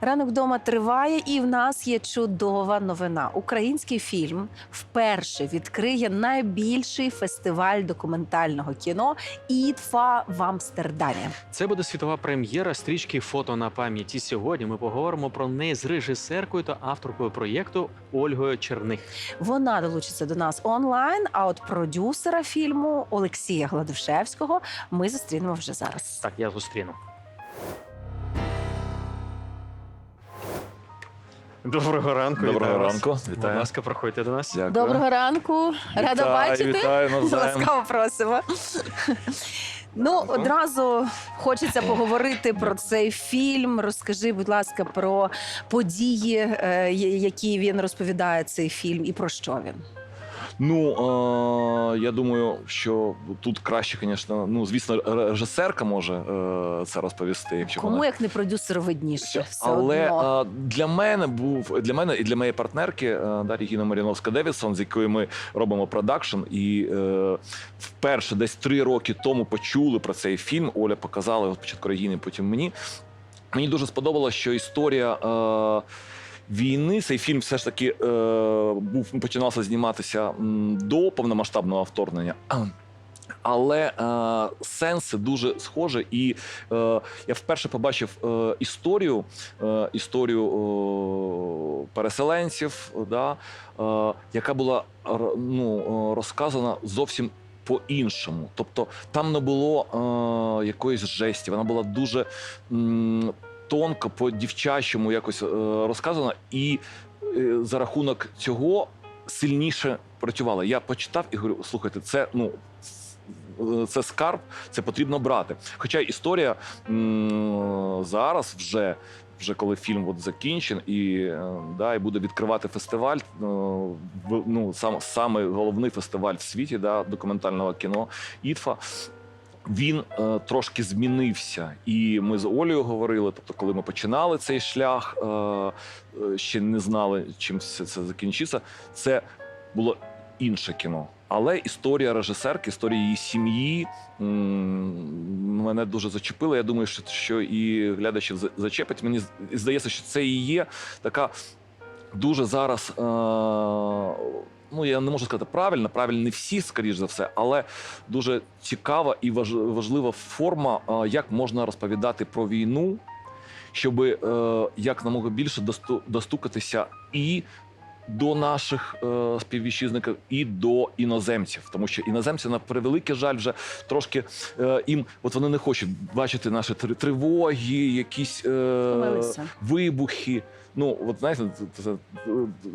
Ранок вдома триває, і в нас є чудова новина. Український фільм вперше відкриє найбільший фестиваль документального кіно «ІТФА» в Амстердамі. Це буде світова прем'єра стрічки Фото на пам'ять. І сьогодні ми поговоримо про неї з режисеркою та авторкою проєкту Ольгою Черних. Вона долучиться до нас онлайн. А от продюсера фільму Олексія Гладушевського ми зустрінемо вже зараз. Так, я зустріну. Доброго ранку. Доброго вітаю вас. ранку, Будь вітаю. ласка, проходьте до нас. Дякую. Доброго ранку, рада Вітаю, бачити. Вітаю навзаєм. Ласкаво просимо. Ну, одразу хочеться поговорити про цей фільм. Розкажи, будь ласка, про події, е, я- які він розповідає цей фільм, і про що він. Ну е, я думаю, що тут краще, звісно, ну звісно, режисерка може е, це розповісти, якщо Кому вона. як не продюсеру видніше, все Але одно. е, для мене був для мене і для моєї партнерки е, да, Регіна Маріновська Девідсон, з якою ми робимо продакшн. І е, вперше десь три роки тому почули про цей фільм. Оля показала його спочатку Регіні, потім мені. Мені дуже сподобалося, що історія. Е, Війни цей фільм все ж таки е, був починався зніматися до повномасштабного вторгнення. Але е, сенси дуже схожі, і е, я вперше побачив е, історію, е, історію е, переселенців, да, е, яка була ну, розказана зовсім по-іншому. Тобто там не було е, якоїсь жесті, вона була дуже м, тонко, по-дівчачому якось е, розказана, і е, за рахунок цього сильніше працювала. Я почитав і говорю: слухайте, це ну. Це скарб, це потрібно брати. Хоча історія зараз вже, вже коли фільм от закінчен і, е, да, і буде відкривати фестиваль, ну, сам, саме головний фестиваль в світі да, документального кіно ІТФА. Він е, трошки змінився, і ми з Олею говорили. Тобто, коли ми починали цей шлях, е, е, ще не знали, чим все це закінчиться. Це було інше кіно. Але історія режисерки, історія її сім'ї мене дуже зачепила. Я думаю, що, що і глядачів зачепить. Мені здається, що це і є така дуже зараз. Е, ну, я не можу сказати правильно, правильно не всі, скоріш за все, але дуже цікава і важ- важлива форма, е, як можна розповідати про війну, щоб е, як намога більше досту- достукатися і до наших е, співвітчизників, і до іноземців, тому що іноземці на превеликий жаль вже трошки е, їм, от вони не хочуть бачити наші тривоги, якісь е, вибухи. Ну, от знаєте, це, це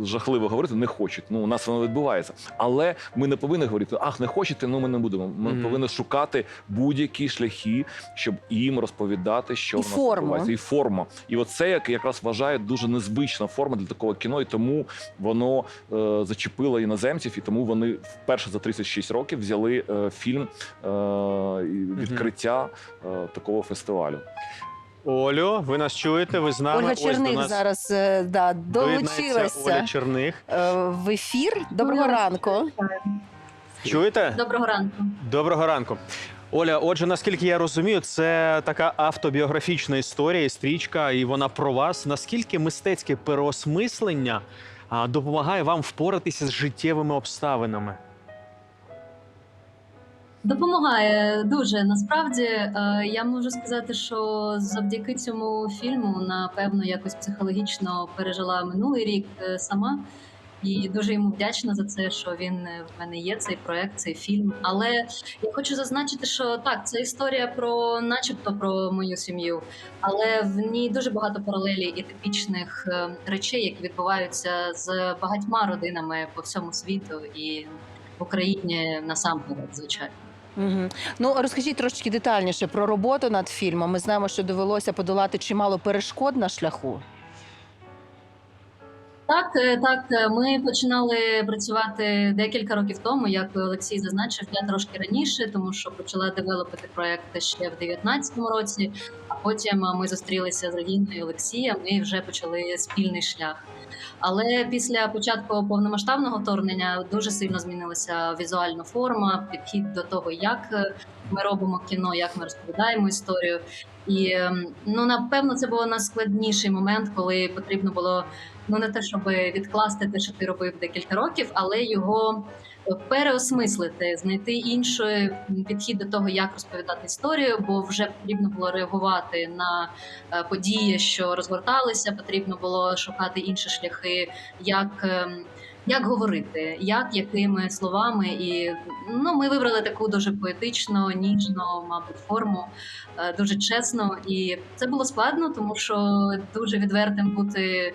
жахливо говорити, не хочуть. Ну, у нас воно відбувається. Але ми не повинні говорити, ах, не хочете, ну ми не будемо. Ми Мгм. повинні шукати будь-які шляхи, щоб їм розповідати, що І в нас форму. відбувається. І форма. І оце як якраз вважаю дуже незвична форма для такого кіно, і тому воно е, зачепило іноземців, і тому вони вперше за 36 років взяли е, фільм е, відкриття е, такого фестивалю. Олю, ви нас чуєте? Ви з нами? Ольга Ось до Черник нас зараз е, да, доєднається Оля долучилася Черних. е, в ефір. Доброго ранку. Чуєте? Доброго ранку. Доброго ранку. Оля, отже, наскільки я розумію, це така автобіографічна історія, і стрічка, і вона про вас. Наскільки мистецьке переосмислення а, допомагає вам впоратися з життєвими обставинами? Допомагає дуже. Насправді е, я можу сказати, що завдяки цьому фільму напевно якось психологічно пережила минулий рік е, сама. І дуже йому вдячна за це, що він е, в мене є цей проект, цей фільм. Але я хочу зазначити, що так, це історія про, начебто, про мою сім'ю, але в ній дуже багато паралелі і типічних речей, які відбуваються з багатьма родинами по всьому світу і в Україні насамперед, звичайно. Угу. Ну розкажіть трошки детальніше про роботу над фільмом. Ми знаємо, що довелося подолати чимало перешкод на шляху. Так, е, так, е, ми починали працювати декілька років тому, як Олексій зазначив, я трошки раніше, тому що почала девелопити проект ще в 2019 році. А потім е, ми зустрілися з Регіною і Олексієм і вже почали спільний шлях. Але після початку повномасштабного вторгнення дуже сильно змінилася візуальна форма, підхід до того, як ми робимо кіно, як ми розповідаємо історію. І ем, ну напевно, це був найскладніший момент, коли потрібно було ну не те, щоб відкласти те, що ти робив декілька років, але його переосмислити, знайти інший підхід до того, як розповідати історію, бо вже потрібно було реагувати на е, події, що розгорталися. Потрібно було шукати інші шляхи, як. ем, Як говорити, як якими словами, і ну ми вибрали таку дуже поетичну, ніжну, мабуть, форму, е, дуже чесно. І це було складно, тому що дуже відвертим бути е,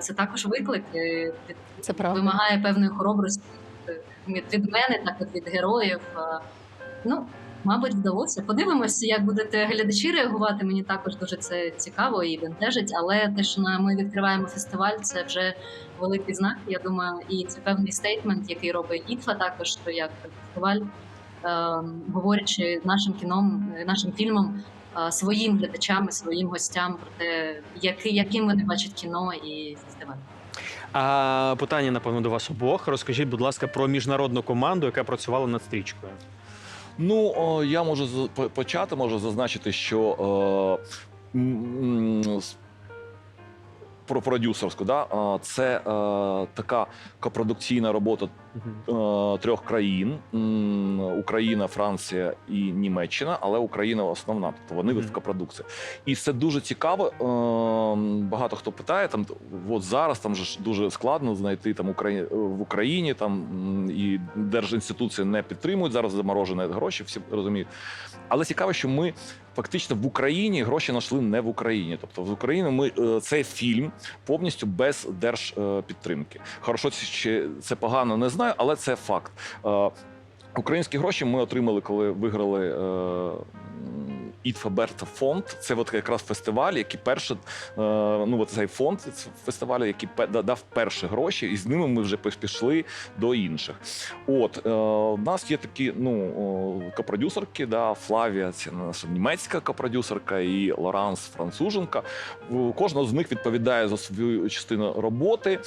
це також виклик. е, Це правда. вимагає певної хоробрості е, від мене, так от від героїв. Е, Ну, мабуть, вдалося. Подивимося, як будете глядачі реагувати. Мені також дуже це цікаво і бентежить. Але те, що ми відкриваємо фестиваль, це вже великий знак. Я думаю, і це певний стейтмент, який робить ІТФА також, що як фестиваль, е, говорячи нашим кіном, е, нашим фільмом. Е, Своїм глядачам і своїм гостям про те, який, яким вони бачать кіно і фестиваль. А питання, напевно, до вас обох. Розкажіть, будь ласка, про міжнародну команду, яка працювала над стрічкою. Ну, о, я можу з- почати, можу зазначити, що е, м, с- про продюсерську, да? е, це е, така копродукційна робота е, трьох країн: Україна, Франція і Німеччина, але Україна основна, тобто вони Мгм. в копродукції. І це дуже цікаво. е, Багато хто питає там, от зараз там же ж дуже складно знайти там Украї... в Україні там і держінституції не підтримують зараз заморожені гроші, всі розуміють. Але цікаво, що ми. Фактично в Україні гроші знайшли не в Україні. Тобто в Україні ми е, цей фільм повністю без держпідтримки. Хорошо, чи це погано, не знаю, але це факт. Е, Українські гроші ми отримали, коли виграли е, Ітфа Берта фонд. Це от якраз фестиваль, який перше, е, ну от цей фонд це фестиваль, який дав перші гроші, і з ними ми вже пішли до інших. От е, у нас є такі ну копродюсерки, да, Флавія, це наша німецька копродюсерка, і Лоранс француженка. В- Кожна з них відповідає за свою частину роботи.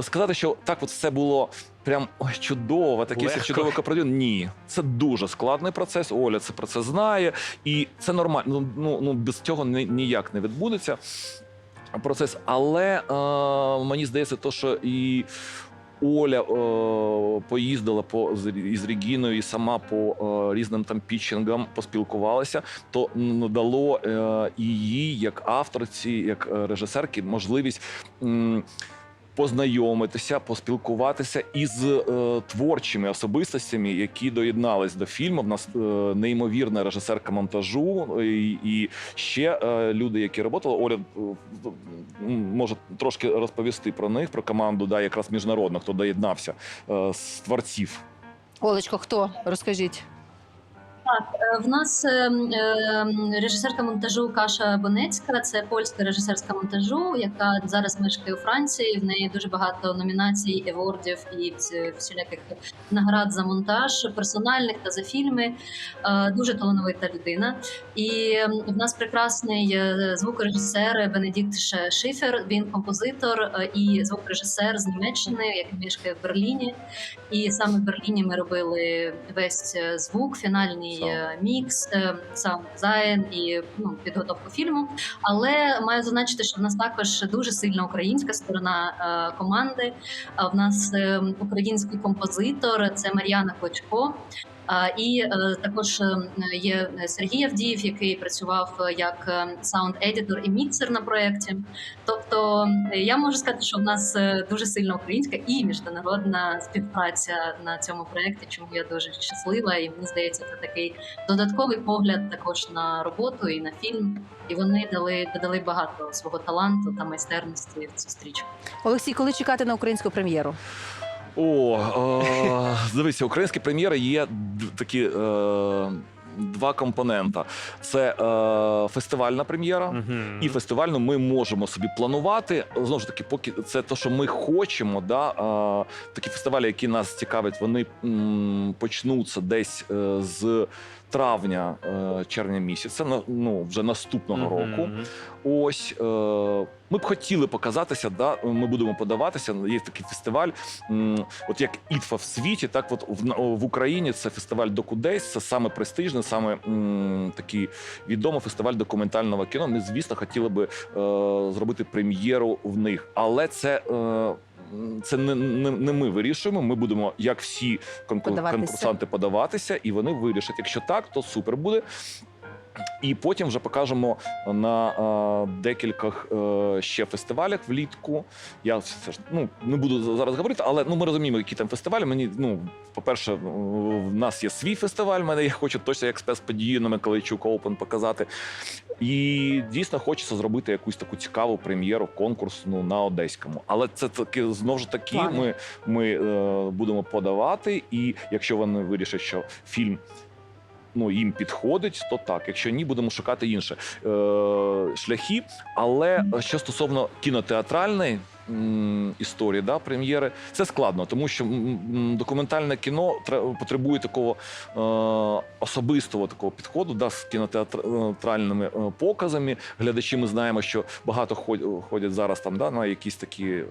Сказати, що так, от все було. Прям ой, чудово, такий все чудовий копродюсер. Ні, це дуже складний процес. Оля це про це знає, і це нормально. Ну, ну, ну без цього ні- ніяк не відбудеться процес. Але е, мені здається, то, що і Оля е, поїздила по із Регіною і сама по е, різним там пітчингам поспілкувалася, то ну, дало е, і їй, як авторці, як е, режисерки, можливість. м, Познайомитися, поспілкуватися із е, творчими особистостями, які доєднались до фільму. В нас е, неймовірна режисерка монтажу і, і ще е, люди, які працювали. Оля е, може трошки розповісти про них, про команду, да, якраз міжнародну, хто доєднався е, з творців. Олечко, хто? Розкажіть. Е, В нас е, е, режисерка монтажу Каша Бонецька, це польська режисерська монтажу, яка зараз мешкає у Франції. В неї дуже багато номінацій, евордів і всіляких наград за монтаж, персональних та за фільми. Дуже талановита людина. І в нас прекрасний звукорежисер Бенедикт Шифер. Він композитор і звукорежисер з Німеччини, який мешкає в Берліні. І саме в Берліні ми робили весь звук, фінальний е, мікс, е, саунд дизайн і ну, підготовку фільму. Але маю зазначити, що в нас також дуже сильна українська сторона е, команди. В нас український композитор це Мар'яна Клочко. І е, також е, є Сергій Авдіїв, який працював е, як саунд-едітор і міксер на проєкті. Тобто е, я можу сказати, що в нас е, дуже сильна українська і міжнародна співпраця на цьому проєкті, чому я дуже щаслива. І мені здається, це такий додатковий погляд також на роботу і на фільм. І вони дали додали багато свого таланту та майстерності в цю стрічку. Олексій, коли чекати на українську прем'єру? О, е, дивися, українські прем'єри є такі. Е, Два компонента: це е, фестивальна прем'єра, Мгм. і фестивальну ми можемо собі планувати. Знову ж таки, поки це те, що ми хочемо. Да, е, такі фестивалі, які нас цікавлять, вони м, почнуться десь е, з травня, е, червня місяця, ну вже наступного року. Ось е, ми б хотіли показатися, да, ми будемо подаватися. Є такий фестиваль, от як ІТФА в світі, так от в, Україні це фестиваль Докудейс, це саме престижний, саме такий відомий фестиваль документального кіно. Ми, звісно, хотіли би е, зробити прем'єру в них, але це. Це не, не, не ми вирішуємо. Ми будемо, як всі конкур- Подаватися. конкурсанти, подаватися, і вони вирішать. Якщо так, то супер буде. І потім вже покажемо на е, декількох е, ще фестивалях влітку. Я все ж ну не буду зараз говорити, але ну ми розуміємо, які там фестивалі. Мені ну, по-перше, в нас є свій фестиваль. Мене я хочу точно як спецподію на Миколайчук Open показати. І дійсно хочеться зробити якусь таку цікаву прем'єру конкурсну на одеському. Але це таки знову ж таки. Ми, ми е, будемо подавати. І якщо вони вирішать, що фільм ну, їм підходить, то так. Якщо ні, будемо шукати інші е, шляхи. Але що стосовно кінотеатральної історії, да, прем'єри, це складно, тому що документальне кіно потребує такого е, особистого такого підходу, да, з кінотеатральними е, показами. Глядачі ми знаємо, що багато ходять зараз там да, на якісь такі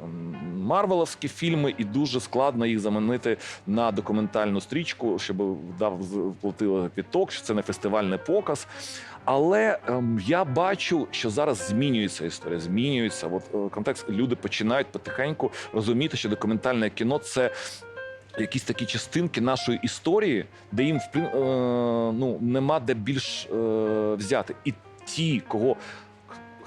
марвеловські фільми, і дуже складно їх замінити на документальну стрічку, щоб дав платили підток, що це не фестивальний показ. Але ем, я бачу, що зараз змінюється історія. Змінюється. От е, контекст люди починають потихеньку розуміти, що документальне кіно це. Якісь такі частинки нашої історії, де їм е, ну, нема де більш е, взяти. І ті, кого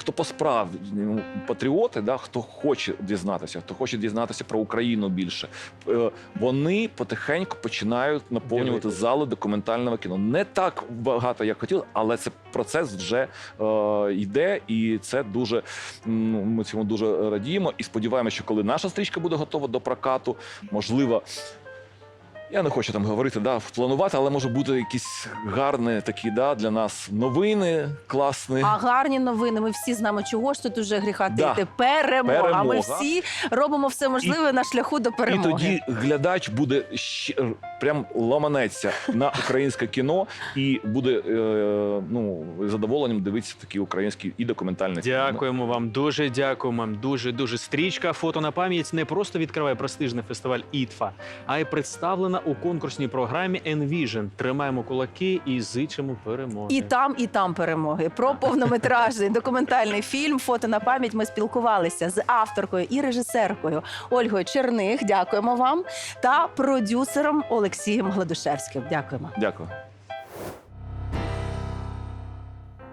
хто по справжньому патріоти, да, хто хоче дізнатися, хто хоче дізнатися про Україну більше, е, вони потихеньку починають наповнювати Дивитися. зали документального кіно. Не так багато, як хотіли, але це процес вже е, йде, і це дуже ну, ми цьому дуже радіємо. І сподіваємося, що коли наша стрічка буде готова до прокату, можливо. Я не хочу там говорити, да, планувати, але може бути якісь гарні такі да, для нас новини, класні. А гарні новини. Ми всі знаємо, чого ж тут уже гріха Да. тити. Перемога. Ми всі робимо все можливе на шляху до перемоги. І тоді глядач буде ще прям ламанеться на українське кіно і буде е, ну задоволенням дивитися такі українські і документальні. Дякуємо вам, дуже дякуємо вам. Дуже дуже стрічка. Фото на пам'ять не просто відкриває престижний фестиваль ІТФА, а й представлена у конкурсній програмі Envision. Тримаємо кулаки і зичимо перемоги. І там, і там перемоги. Про повнометражний документальний фільм Фото на пам'ять ми спілкувалися з авторкою і режисеркою Ольгою Черних. Дякуємо вам та продюсером Олексієм Гладушевським. Дякуємо. Дякую.